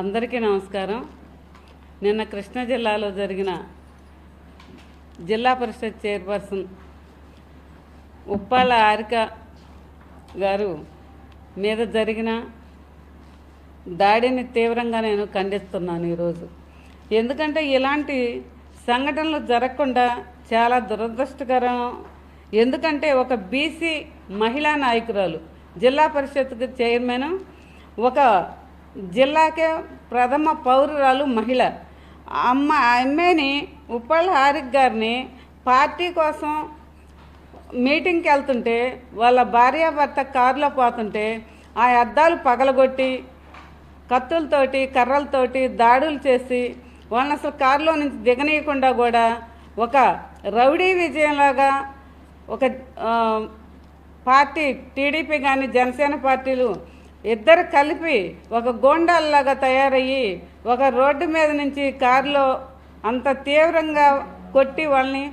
అందరికీ నమస్కారం. నిన్న కృష్ణా జిల్లాలో జరిగిన జిల్లా పరిషత్ చైర్పర్సన్ ఉప్పాల ఆరిక గారు మీద జరిగిన దాడిని తీవ్రంగా నేను ఖండిస్తున్నాను ఈరోజు. ఎందుకంటే ఇలాంటి సంఘటనలు జరగకుండా చాలా దురదృష్టకరం. ఎందుకంటే ఒక బీసీ మహిళా నాయకురాలు జిల్లా పరిషత్కి చైర్మన్ ఒక జిల్లాకే ప్రథమ పౌరురాలు మహిళ. అమ్మ అమ్మేని ఉప్పల్ హారిక్ గారిని పార్టీ కోసం మీటింగ్కి వెళ్తుంటే వాళ్ళ భార్యాభర్త కారులో పోతుంటే ఆ అద్దాలు పగలగొట్టి కత్తులతోటి కర్రలతోటి దాడులు చేసి వాళ్ళని అసలు కారులో నుంచి దిగనీయకుండా కూడా ఒక రౌడీ విజయంలాగా ఒక పార్టీ టీడీపీ కానీ జనసేన పార్టీలు ఇద్దరు కలిపి ఒక గోండాల్లాగా తయారయ్యి ఒక రోడ్డు మీద నుంచి కారులో అంత తీవ్రంగా కొట్టి వాళ్ళని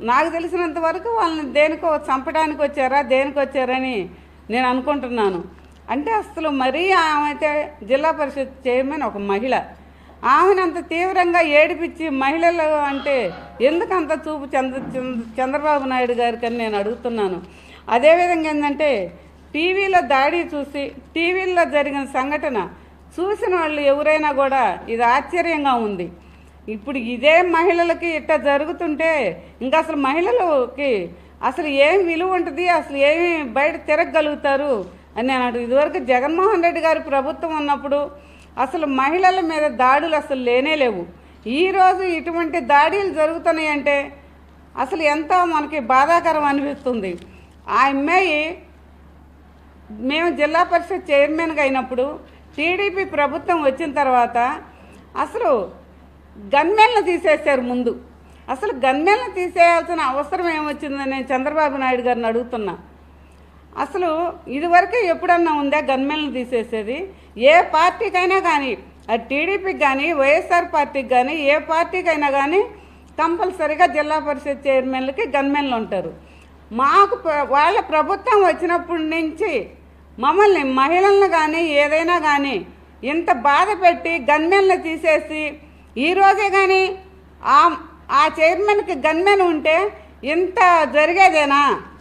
నాకు తెలిసినంత వరకు వాళ్ళని దేనికో చంపడానికి వచ్చారా దేనికి వచ్చారని నేను అనుకుంటున్నాను. అంటే అసలు మరీ ఆమె అయితే జిల్లా పరిషత్ చైర్మన్ ఒక మహిళ. ఆమెను అంత తీవ్రంగా ఏడిపించి మహిళలు అంటే ఎందుకు అంత చూపు చంద్ర చంద్ర- చంద్రబాబు నాయుడు గారికి అని నేను అడుగుతున్నాను. అదేవిధంగా ఏంటంటే టీవీలో దాడి చూసి టీవీల్లో జరిగిన సంఘటన చూసిన వాళ్ళు ఎవరైనా కూడా ఇది ఆశ్చర్యంగా ఉంది. ఇప్పుడు ఇదే మహిళలకి ఇట్లా జరుగుతుంటే ఇంకా అసలు మహిళలకి అసలు ఏం విలువ ఉంటుంది? అసలు ఏమి బయట తిరగగలుగుతారు? అని నేను ఇదివరకు జగన్మోహన్ రెడ్డి గారి ప్రభుత్వం ఉన్నప్పుడు అసలు మహిళల మీద దాడులు అసలు లేనే లేవు. ఈరోజు ఇటువంటి దాడులు జరుగుతున్నాయంటే అసలు ఎంతో మనకి బాధాకరం అనిపిస్తుంది. ఆ అమ్మాయి మేము జిల్లా పరిషత్ చైర్మన్గా అయినప్పుడు టీడీపీ ప్రభుత్వం వచ్చిన తర్వాత అసలు గన్మెన్లు తీసేశారు ముందు. అసలు గన్మెన్లు తీసేయాల్సిన అవసరం ఏమొచ్చిందని నేను చంద్రబాబు నాయుడు గారిని అడుగుతున్నా. అసలు ఇదివరకే ఎప్పుడన్నా ఉందా గన్మెన్లు తీసేసేది? ఏ పార్టీకైనా కానీ అది టీడీపీకి కానీ వైఎస్ఆర్ పార్టీకి కానీ ఏ పార్టీకైనా కానీ కంపల్సరీగా జిల్లా పరిషత్ చైర్మన్లకి గన్మెన్లు ఉంటారు. మాకు వాళ్ళ ప్రభుత్వం వచ్చినప్పటి నుంచి మమ్మల్ని మహిళలను కానీ ఏదైనా కానీ ఇంత బాధ పెట్టి గన్మెన్లు తీసేసి ఈరోజే కానీ ఆ ఆ చైర్మన్కి గన్మెన్ ఉంటే ఇంత జరిగేదేనా?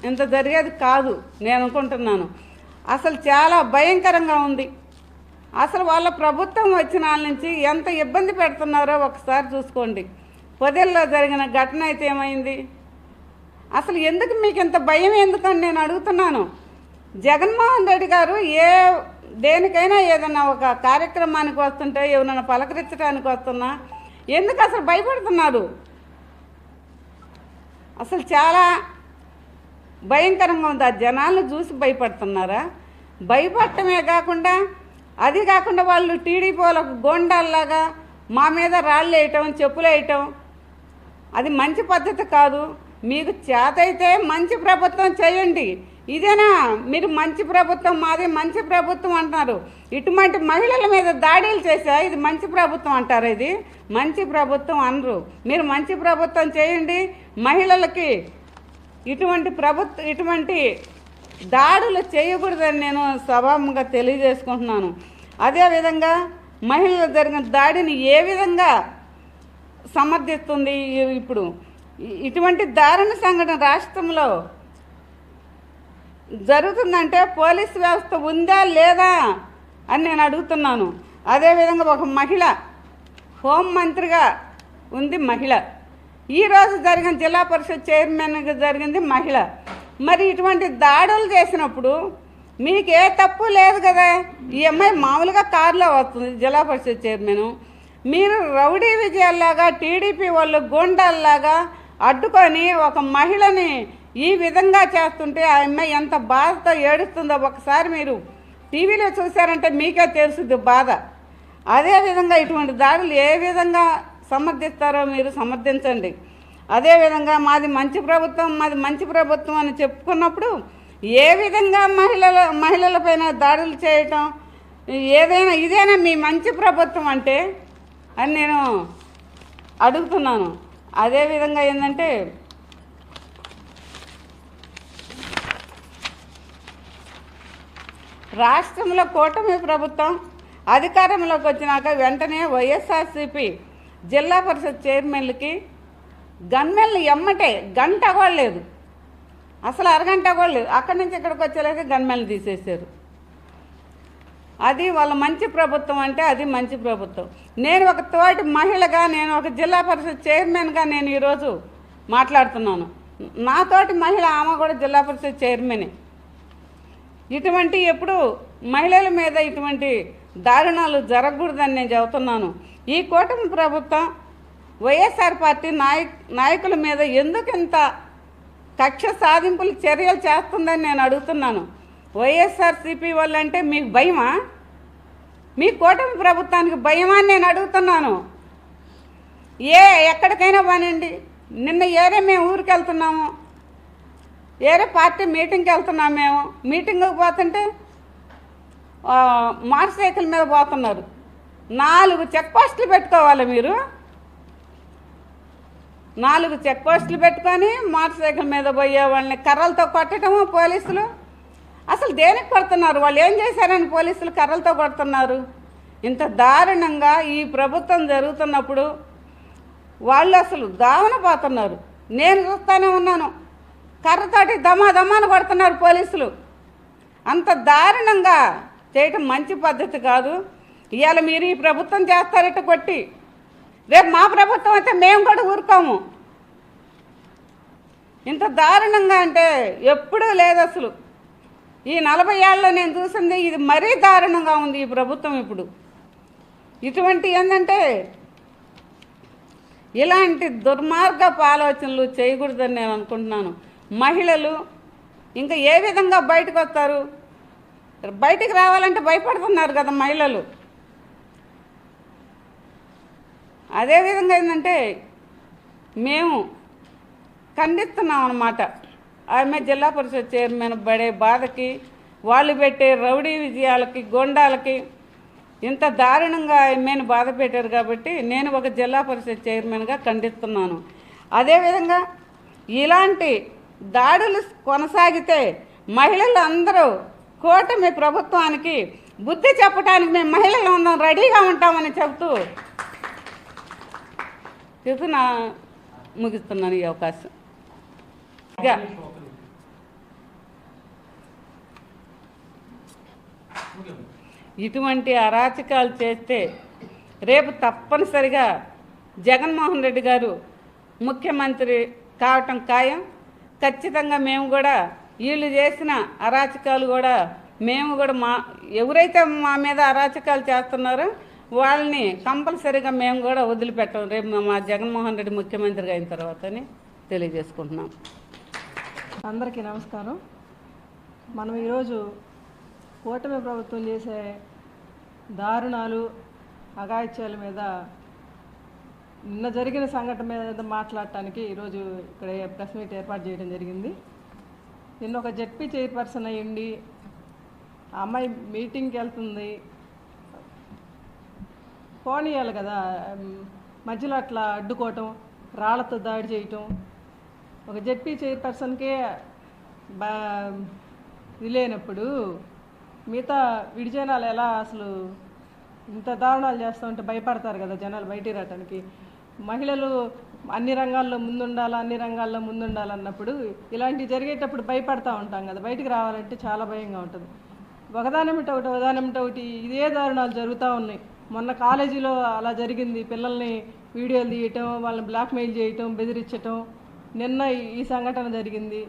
ఇంత జరిగేది కాదు నేను అనుకుంటున్నాను. అసలు చాలా భయంకరంగా ఉంది. అసలు వాళ్ళ ప్రభుత్వం వచ్చిన వాళ్ళ నుంచి ఎంత ఇబ్బంది పెడుతున్నారో ఒకసారి చూసుకోండి. పొదల్లో జరిగిన ఘటన అయితే ఏమైంది? అసలు ఎందుకు మీకు ఇంత భయం ఎందుకని నేను అడుగుతున్నాను. జగన్మోహన్ రెడ్డి గారు ఏ దేనికైనా ఏదైనా ఒక కార్యక్రమానికి వస్తుంటే ఏమైనా పలకరించడానికి వస్తున్నా ఎందుకు అసలు భయపడుతున్నారు? అసలు చాలా భయంకరంగా ఉంది. ఆ జనాలను చూసి భయపడుతున్నారా? భయపడటమే కాకుండా అది కాకుండా వాళ్ళు టీడీపీ వాళ్ళకు గోండాల్లాగా మా మీద రాళ్ళు వేయటం చెప్పులు వేయటం అది మంచి పద్ధతి కాదు. మీకు చేతైతే మంచి ప్రభుత్వం చేయండి. ఇదేనా? మీరు మంచి ప్రభుత్వం మాది మంచి ప్రభుత్వం అంటున్నారు. ఇటువంటి మహిళల మీద దాడులు చేసా ఇది మంచి ప్రభుత్వం అంటారు ఇది? మంచి ప్రభుత్వం అనరు. మీరు మంచి ప్రభుత్వం చేయండి. మహిళలకి ఇటువంటి ప్రభుత్వ ఇటువంటి దాడులు చేయకూడదని నేను స్వభావంగా తెలియజేసుకుంటున్నాను. అదేవిధంగా మహిళలు జరిగిన దాడిని ఏ విధంగా సమర్థిస్తుంది ఇప్పుడు? ఇటువంటి దారుణ సంఘటన రాష్ట్రంలో జరుగుతుందంటే పోలీస్ వ్యవస్థ ఉందా లేదా అని నేను అడుగుతున్నాను. అదేవిధంగా ఒక మహిళ హోం మంత్రిగా ఉంది మహిళ. ఈరోజు జరిగిన జిల్లా పరిషత్ చైర్మన్గా జరిగింది మహిళ. మరి ఇటువంటి దాడులు చేసినప్పుడు మీకు ఏ తప్పు లేదు కదా? ఈ అమ్మాయి మామూలుగా కారులో వస్తుంది జిల్లా పరిషత్ చైర్మన్. మీరు రౌడీ విజయాల్లాగా టీడీపీ వాళ్ళు గోండాల్లాగా అడ్డుకొని ఒక మహిళని ఈ విధంగా చేస్తుంటే ఆ అమ్మాయి ఎంత బాధతో ఏడుస్తుందో ఒకసారి మీరు టీవీలో చూశారంటే మీకే తెలుస్తుంది బాధ. అదేవిధంగా ఇటువంటి దాడులు ఏ విధంగా సమర్థిస్తారో మీరు సమర్థించండి. అదేవిధంగా మాది మంచి ప్రభుత్వం మాది మంచి ప్రభుత్వం అని చెప్పుకున్నప్పుడు ఏ విధంగా మహిళల మహిళలపైన దాడులు చేయటం ఏదైనా ఇదేనా మీ మంచి ప్రభుత్వం అంటే అని నేను అడుగుతున్నాను. అదేవిధంగా ఏంటంటే రాష్ట్రంలో కూటమి ప్రభుత్వం అధికారంలోకి వచ్చినాక వెంటనే వైఎస్ఆర్సీపీ జిల్లా పరిషత్ చైర్మన్లకి గన్మెన్లు ఎమ్మటే గంట కూడా లేదు. అసలు అరగంట కూడా లేదు. అక్కడి నుంచి ఇక్కడికి వచ్చేలాగా గన్మెన్లు తీసేశారు. అది వాళ్ళ మంచి ప్రభుత్వం అంటే అది మంచి ప్రభుత్వం. నేను ఒక తోటి మహిళగా నేను ఒక జిల్లా పరిషత్ చైర్మన్గా నేను ఈరోజు మాట్లాడుతున్నాను. నాతోటి మహిళ ఆమె కూడా జిల్లా పరిషత్ చైర్మనే. ఇటువంటి ఎప్పుడు మహిళల మీద ఇటువంటి దారుణాలు జరగకూడదని నేను చెబుతున్నాను. ఈ కూటమి ప్రభుత్వం వైఎస్ఆర్ పార్టీ నాయక్ నాయకుల మీద ఎందుకు ఇంత కక్ష సాధింపులు చర్యలు చేస్తుందని నేను అడుగుతున్నాను. వైఎస్ఆర్సీపీ వాళ్ళంటే మీకు భయమా? మీ కూటమి ప్రభుత్వానికి భయమా అని నేను అడుగుతున్నాను. ఏ ఎక్కడికైనా పనండి. నిన్న ఏరే మేము ఊరికి వెళ్తున్నాము. ఏరే పార్టీ మీటింగ్కి వెళ్తున్నాము మేము. మీటింగ్కి పోతుంటే మోటార్ సైకిల్ మీద పోతున్నారు. నాలుగు చెక్ పోస్టులు పెట్టుకోవాలి మీరు. నాలుగు చెక్ పోస్టులు పెట్టుకొని మోటార్ సైకిల్ మీద పోయే వాళ్ళని కర్రలతో కొట్టడము పోలీసులు. అసలు దేనికి కొడుతున్నారు? వాళ్ళు ఏం చేశారని పోలీసులు కర్రలతో కొడుతున్నారు? ఇంత దారుణంగా ఈ ప్రభుత్వం జరుగుతున్నప్పుడు వాళ్ళు అసలు దావన పోతున్నారు. నేను చూస్తానే ఉన్నాను. కర్రతోటి దమా దమాను కొడుతున్నారు పోలీసులు. అంత దారుణంగా చేయటం మంచి పద్ధతి కాదు. ఇవాళ మీరు ఈ ప్రభుత్వం చేస్తారట కొట్టి. రేపు మా ప్రభుత్వం అయితే మేము కూడా ఊరుకోము. ఇంత దారుణంగా అంటే ఎప్పుడూ లేదు అసలు. ఈ నలభై ఏళ్ళలో నేను చూసింది ఇది మరీ దారుణంగా ఉంది ఈ ప్రభుత్వం ఇప్పుడు. ఇటువంటి ఏంటంటే ఇలాంటి దుర్మార్గపు ఆలోచనలు చేయకూడదని నేను అనుకుంటున్నాను. మహిళలు ఇంకా ఏ విధంగా బయటకు వస్తారు? బయటికి రావాలంటే భయపడుతున్నారు కదా మహిళలు. అదేవిధంగా ఏంటంటే మేము ఖండిస్తున్నాం అన్నమాట. ఆమె జిల్లా పరిషత్ చైర్మన్ పడే బాధకి వాళ్ళు పెట్టే రౌడీ విజయాలకి గొండాలకి ఇంత దారుణంగా ఆమెను బాధ పెట్టారు కాబట్టి నేను ఒక జిల్లా పరిషత్ చైర్మన్గా ఖండిస్తున్నాను. అదేవిధంగా ఇలాంటి దాడులు కొనసాగితే మహిళలు అందరూ కూటమి ప్రభుత్వానికి బుద్ధి చెప్పడానికి మేము మహిళలు ఉన్నాం రెడీగా ఉంటామని చెబుతూ చెబుతూ నా ముగిస్తున్నాను ఈ అవకాశం. ఇటువంటి అరాచకాలు చేస్తే రేపు తప్పనిసరిగా జగన్మోహన్ రెడ్డి గారు ముఖ్యమంత్రి కావటం ఖాయం. ఖచ్చితంగా మేము కూడా వీళ్ళు చేసిన అరాచకాలు కూడా మేము కూడా మా ఎవరైతే మా మీద అరాచకాలు చేస్తున్నారో వాళ్ళని కంపల్సరీగా మేము కూడా వదిలిపెట్టాం. రేపు మా జగన్మోహన్ రెడ్డి ముఖ్యమంత్రిగా అయిన తర్వాతని తెలియజేసుకుంటున్నాం. అందరికీ నమస్కారం. మనం ఈరోజు కూటమి ప్రభుత్వం చేసే దారుణాలు అఘాయిత్యాల మీద నిన్న జరిగిన సంఘటన మీద మాట్లాడటానికి ఈరోజు ఇక్కడ ప్రెస్ మీట్ ఏర్పాటు చేయడం జరిగింది. నిన్న ఒక జడ్పీ చైర్పర్సన్ అయ్యండి ఆ అమ్మాయి మీటింగ్కి వెళ్తుంది. పోనీయాలి కదా మధ్యలో అట్లా అడ్డుకోవటం రాళ్ళతో దాడి చేయటం. ఒక జడ్పీ చైర్పర్సన్కే బా ఇది లేనప్పుడు మిగతా విడిజనాలు ఎలా అసలు ఇంత దారుణాలు చేస్తూ ఉంటే భయపడతారు కదా జనాలు బయటికి రావడానికి మహిళలు అన్ని రంగాల్లో ముందుండాలా అన్ని రంగాల్లో ముందుండాలన్నప్పుడు ఇలాంటివి జరిగేటప్పుడు భయపడతా ఉంటాం కదా. బయటికి రావాలంటే చాలా భయంగా ఉంటుంది. ఒకదానిమిట ఒకటి ఒకదానిమిట ఒకటి ఇదే దారుణాలు జరుగుతూ ఉన్నాయి. మొన్న కాలేజీలో అలా జరిగింది. పిల్లల్ని వీడియోలు తీయటం వాళ్ళని బ్లాక్మెయిల్ చేయటం బెదిరించటం. నిన్న ఈ- ఈ సంఘటన జరిగింది.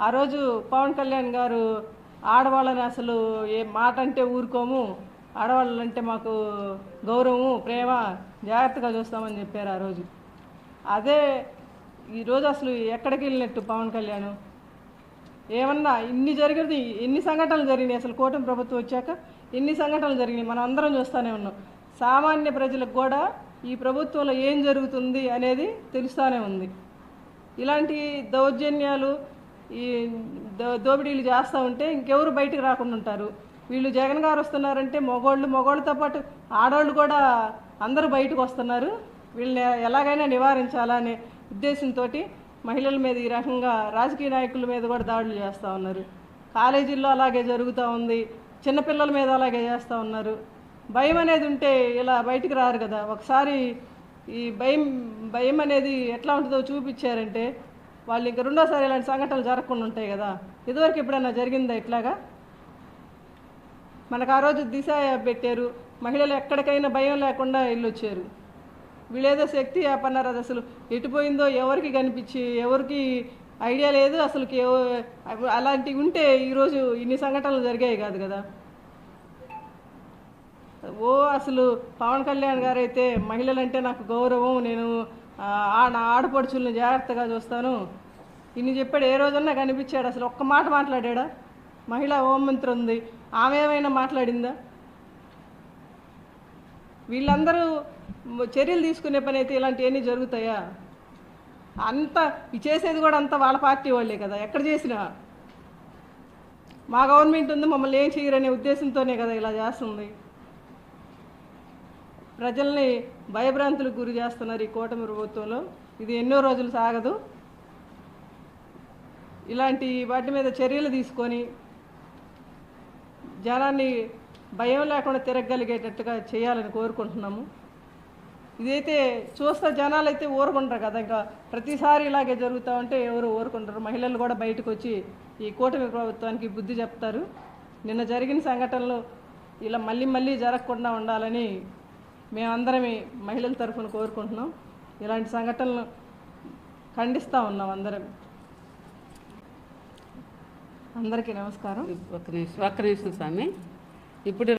ఆ రోజు పవన్ కళ్యాణ్ గారు ఆడవాళ్ళని అసలు ఏ మాట అంటే ఊరుకోము ఆడవాళ్ళంటే మాకు గౌరవము ప్రేమ జాగ్రత్తగా చూస్తామని చెప్పారు ఆ రోజు. అదే ఈరోజు అసలు ఎక్కడికి వెళ్ళినట్టు పవన్ కళ్యాణ్? ఏమన్నా ఇన్ని జరిగినది ఎన్ని సంఘటనలు జరిగినాయి అసలు కూటమి ప్రభుత్వం వచ్చాక? ఎన్ని సంఘటనలు జరిగినాయి మనం అందరం చూస్తూనే ఉన్నాం. సామాన్య ప్రజలకు కూడా ఈ ప్రభుత్వంలో ఏం జరుగుతుంది అనేది తెలుస్తూనే ఉంది. ఇలాంటి దౌర్జన్యాలు ఈ దో దోపిడీలు చేస్తూ ఉంటే ఇంకెవరు బయటకు రాకుండా ఉంటారు. వీళ్ళు జగన్ గారు వస్తున్నారంటే మగోళ్ళు మగోళ్ళతో పాటు ఆడవాళ్ళు కూడా అందరూ బయటకు వస్తున్నారు. వీళ్ళని ఎలాగైనా నివారించాలనే ఉద్దేశంతో మహిళల మీద ఈ రకంగా రాజకీయ నాయకుల మీద కూడా దాడులు చేస్తూ ఉన్నారు. కాలేజీల్లో అలాగే జరుగుతూ ఉంది. చిన్నపిల్లల మీద అలాగే చేస్తూ ఉన్నారు. భయం అనేది ఉంటే ఇలా బయటికి రారు కదా. ఒకసారి ఈ భయం భయం అనేది ఎట్లా ఉంటుందో చూపించారంటే వాళ్ళు ఇంక రెండోసారి ఇలాంటి సంఘటనలు జరగకుండా ఉంటాయి కదా. ఇదివరకు ఎప్పుడైనా జరిగిందా ఇట్లాగా? మనకు ఆ రోజు దిశ పెట్టారు. మహిళలు ఎక్కడికైనా భయం లేకుండా వెళ్ళొచ్చారు. వీళ్ళేదో శక్తి యాప్ అది అసలు ఎటుపోయిందో ఎవరికి కనిపించి ఎవరికి ఐడియా లేదు అసలు అలాంటివి ఉంటే ఈరోజు ఇన్ని సంఘటనలు జరిగాయి కాదు కదా. ఓ అసలు పవన్ కళ్యాణ్ గారు అయితే మహిళలంటే నాకు గౌరవం నేను నా ఆడపడుచుల్ని జాగ్రత్తగా చూస్తాను. ఇన్ని చెప్పాడు ఏ రోజన్నా కనిపించాడు అసలు ఒక్క మాట మాట్లాడా మహిళా హోంమంత్రి ఉంది ఆమె ఏమైనా మాట్లాడిందా? వీళ్ళందరూ చర్యలు తీసుకునే పని అయితే ఇలాంటివన్నీ జరుగుతాయా? అంత చేసేది కూడా అంతా వాళ్ళ పార్టీ వాళ్ళే కదా ఎక్కడ చేసినా? మా గవర్నమెంట్ ఉంది మమ్మల్ని ఏం చేయరనే ఉద్దేశంతోనే కదా ఇలా చేస్తుంది. ప్రజల్ని భయభ్రాంతులకు గురి చేస్తున్నారు ఈ కూటమి ప్రభుత్వంలో. ఇది ఎన్నో రోజులు సాగదు. ఇలాంటి వాటి మీద చర్యలు తీసుకొని జనాన్ని భయం లేకుండా తిరగగలిగేటట్టుగా చేయాలని కోరుకుంటున్నాము. ఇదైతే చూస్తే జనాలు అయితే ఊరుకుంటారు కదా. ఇంకా ప్రతిసారి ఇలాగే జరుగుతూ ఉంటే ఎవరు ఊరుకుంటారు. మహిళలు కూడా బయటకు వచ్చి ఈ కూటమి ప్రభుత్వానికి బుద్ధి చెప్తారు. నిన్న జరిగిన సంఘటనలు ఇలా మళ్ళీ మళ్ళీ జరగకుండా ఉండాలని మేమందరం మహిళల తరఫున కోరుకుంటున్నాం. ఇలాంటి సంఘటనలు ఖండిస్తూ ఉన్నాం అందరం. అందరికీ నమస్కారం. ఒక్క నిమిషం ఒక్క నిమిషం స్వామి. ఇప్పుడు